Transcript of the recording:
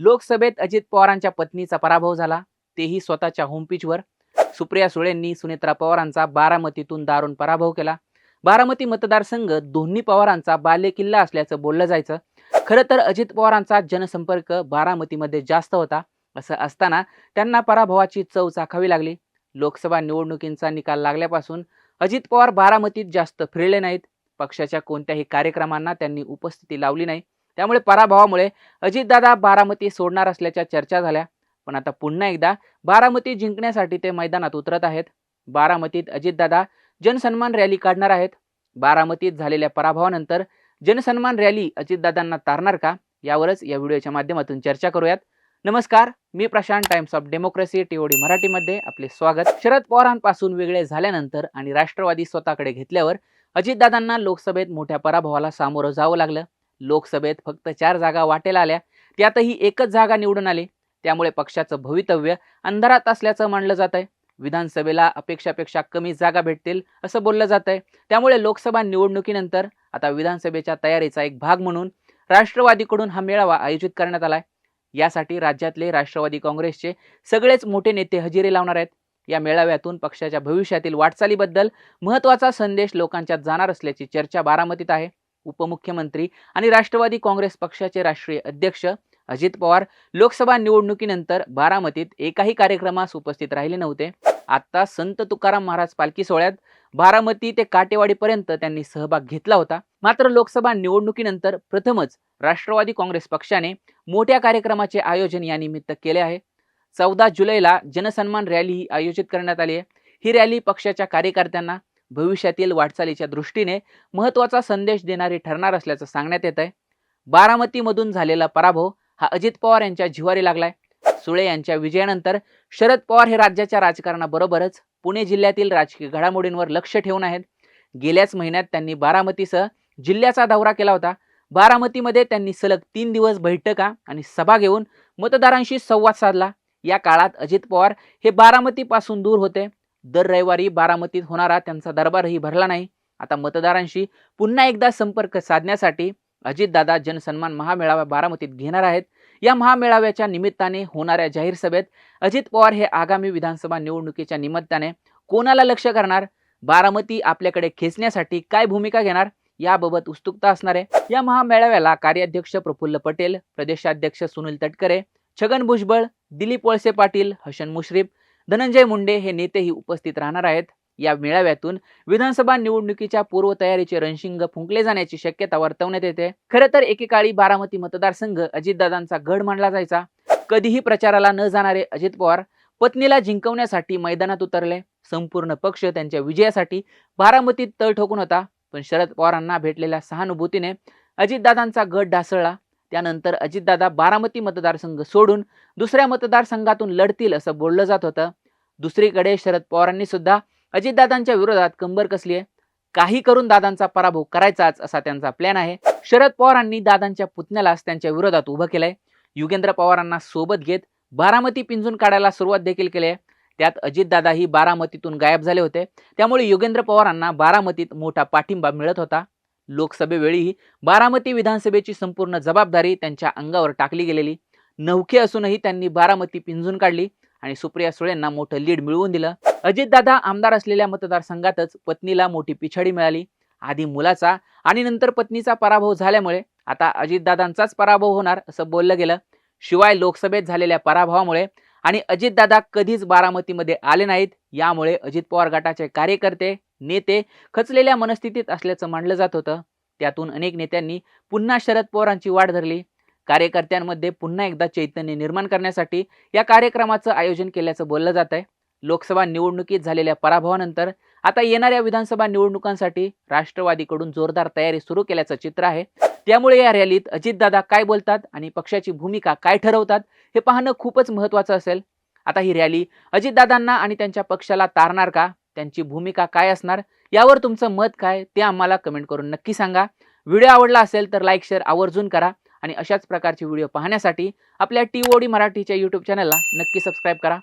लोकसभेत अजित पवारांच्या पत्नीचा पराभव झाला. तेही स्वतःच्या होमपिचवर सुप्रिया सुळेंनी सुनेत्रा पवारांचा बारामतीतून दारुण पराभव केला. बारामती मतदारसंघ दोन्ही पवारांचा बालेकिल्ला असल्याचं बोललं जायचं. खरं तर अजित पवारांचा जनसंपर्क बारामतीमध्ये जास्त होता. असं असताना त्यांना पराभवाची चव चाखावी लागली. लोकसभा निवडणुकींचा निकाल लागल्यापासून अजित पवार बारामतीत जास्त फिरले नाहीत. पक्षाच्या कोणत्याही कार्यक्रमांना त्यांनी उपस्थिती लावली नाही. त्यामुळे पराभवामुळे अजितदादा बारामती सोडणार असल्याच्या चर्चा झाल्या. पण आता पुन्हा एकदा बारामती जिंकण्यासाठी ते मैदानात उतरत आहेत. बारामतीत अजितदादा जनसन्मान रॅली काढणार आहेत. बारामतीत झालेल्या पराभवानंतर जनसन्मान रॅली अजितदादांना तारणार का? यावरच या व्हिडिओच्या माध्यमातून चर्चा करूयात. नमस्कार मी Prashant Times of Democracy TOD मराठीमध्ये आपले स्वागत. शरद पवारांपासून वेगळे झाल्यानंतर आणि राष्ट्रवादी स्वतःकडे घेतल्यावर अजितदादांना लोकसभेत मोठ्या पराभवाला सामोरं जावं लागलं. लोकसभेत फक्त चार जागा वाटेला आल्या. त्यातही एकच जागा निवडून आली. त्यामुळे पक्षाचं भवितव्य अंधारात असल्याचं मानलं जात आहे विधानसभेला अपेक्षापेक्षा कमी जागा भेटतील असं बोललं जात आहे त्यामुळे लोकसभा निवडणुकीनंतर आता विधानसभेच्या तयारीचा एक भाग म्हणून राष्ट्रवादीकडून हा मेळावा आयोजित करण्यात आला आहे यासाठी राज्यातले राष्ट्रवादी काँग्रेसचे सगळेच मोठे नेते हजेरी लावणार आहेत. या मेळाव्यातून पक्षाच्या भविष्यातील वाटचालीबद्दल महत्त्वाचा संदेश लोकांच्यात जाणार असल्याची चर्चा बारामतीत आहे. उपमुख्यमंत्री आणि राष्ट्रवादी काँग्रेस पक्षाचे राष्ट्रीय अध्यक्ष अजित पवार लोकसभा निवडणुकीनंतर बारामतीत एकाही कार्यक्रमास उपस्थित राहिले नव्हते. आता संत तुकाराम महाराज पालखी सोहळ्यात बारामती ते काटेवाडीपर्यंत त्यांनी सहभाग घेतला होता. मात्र लोकसभा निवडणुकीनंतर प्रथमच राष्ट्रवादी काँग्रेस पक्षाने मोठ्या कार्यक्रमाचे आयोजन या निमित्त केले आहे. चौदा जुलैला जनसन्मान रॅली ही आयोजित करण्यात आली आहे. ही रॅली पक्षाच्या कार्यकर्त्यांना भविष्यातील वाटचालीच्या दृष्टीने महत्त्वाचा संदेश देणारी ठरणार असल्याचं सांगण्यात येत आहे बारामतीमधून झालेला पराभव हा अजित पवार यांच्या जिवारी लागलाय. सुळे यांच्या विजयानंतर शरद पवार हे राज्याच्या राजकारणाबरोबरच पुणे जिल्ह्यातील राजकीय घडामोडींवर लक्ष ठेवून आहेत. गेल्याच महिन्यात त्यांनी बारामतीसह जिल्ह्याचा दौरा केला होता. बारामतीमध्ये त्यांनी सलग तीन दिवस बैठका आणि सभा घेऊन मतदारांशी संवाद साधला. या काळात अजित पवार हे बारामतीपासून दूर होते. दर रविवारी बारामतीत होणारा त्यांचा दरबारही भरला नाही. आता मतदारांशी पुन्हा एकदा संपर्क साधण्यासाठी अजितदादा जनसन्मान महामेळावा बारामतीत घेणार आहेत. या महामेळाव्याच्या निमित्ताने होणाऱ्या जाहीर सभेत अजित पवार हे आगामी विधानसभा निवडणुकीच्या निमित्ताने कोणाला लक्ष करणार? बारामती आपल्याकडे खेचण्यासाठी काय भूमिका घेणार? याबाबत उत्सुकता असणार आहे. या महामेळाव्याला कार्याध्यक्ष प्रफुल्ल पटेल प्रदेशाध्यक्ष सुनील तटकरे छगन भुजबळ दिलीप वळसे पाटील हसन मुश्रीफ धनंजय मुंडे हे नेतेही उपस्थित राहणार आहेत. या मेळाव्यातून विधानसभा निवडणुकीच्या पूर्वतयारीचे रणशिंग फुंकले जाण्याची शक्यता वर्तवण्यात येते. खरं तर एकेकाळी बारामती मतदारसंघ अजितदादांचा गड मानला जायचा. कधीही प्रचाराला न जाणारे अजित पवार पत्नीला जिंकवण्यासाठी मैदानात उतरले. संपूर्ण पक्ष त्यांच्या विजयासाठी बारामतीत तळ ठोकून होता. पण शरद पवारांना भेटलेल्या सहानुभूतीने अजितदादांचा गट ढासळला. त्यानंतर अजितदादा बारामती मतदारसंघ सोडून दुसऱ्या मतदारसंघातून लढतील असं बोललं जात होतं. दुसरीकडे शरद पवारांनी सुद्धा अजितदादांच्या विरोधात कंबर कसली आहे? काही करून दादांचा पराभव करायचाच असा त्यांचा प्लॅन आहे. शरद पवारांनी दादांच्या पुतण्यालाच त्यांच्या विरोधात उभं केलंय. युगेंद्र पवारांना सोबत घेत बारामती पिंजून काढायला सुरुवात देखील केली आहे. त्यात अजितदादा ही बारामतीतून गायब झाले होते. त्यामुळे युगेंद्र पवारांना बारामतीत मोठा पाठिंबा मिळत होता. लोकसभेवेळीही बारामती विधानसभेची संपूर्ण जबाबदारी त्यांच्या अंगावर टाकली गेलेली. नौके असूनही त्यांनी बारामती पिंजून काढली आणि सुप्रिया सुळेंना मोठं लीड मिळवून दिलं. अजितदादा आमदार असलेल्या मतदारसंघातच पत्नीला मोठी पिछाडी मिळाली. आधी मुलाचा आणि नंतर पत्नीचा पराभव झाल्यामुळे आता अजितदादांचाच पराभव होणार असं बोललं गेलं. शिवाय लोकसभेत झालेल्या पराभवामुळे आणि अजितदादा कधीच बारामतीमध्ये आले नाहीत यामुळे अजित पवार गटाचे कार्यकर्ते नेते खचलेल्या मनस्थितीत असल्याचं मानलं जात होतं. त्यातून अनेक नेत्यांनी पुन्हा शरद पवारांची वाढ धरली. कार्यकर्त्यांमध्ये पुन्हा एकदा चैतन्य निर्माण करण्यासाठी या कार्यक्रमाचं आयोजन केल्याचं बोललं जात आहे लोकसभा निवडणुकीत झालेल्या पराभवानंतर आता येणाऱ्या विधानसभा निवडणुकांसाठी राष्ट्रवादीकडून जोरदार तयारी सुरू केल्याचं चित्र आहे. त्यामुळे या रॅलीत अजितदादा काय बोलतात आणि पक्षाची भूमिका काय ठरवतात हे पाहणं खूपच महत्त्वाचं असेल. आता ही रॅली अजितदादांना आणि त्यांच्या पक्षाला तारणार का? त्यांची भूमिका काय असणार? यावर तुमचं मत काय? ते आम्हाला कमेंट करून नक्की सांगा. व्हिडिओ आवडला असेल तर लाईक शेअर आवर्जून करा आणि अशाच प्रकारचे व्हिडिओ पाहण्यासाठी आपल्या टी ओ डी मराठीच्या यूट्यूब चॅनलला नक्की सबस्क्राईब करा.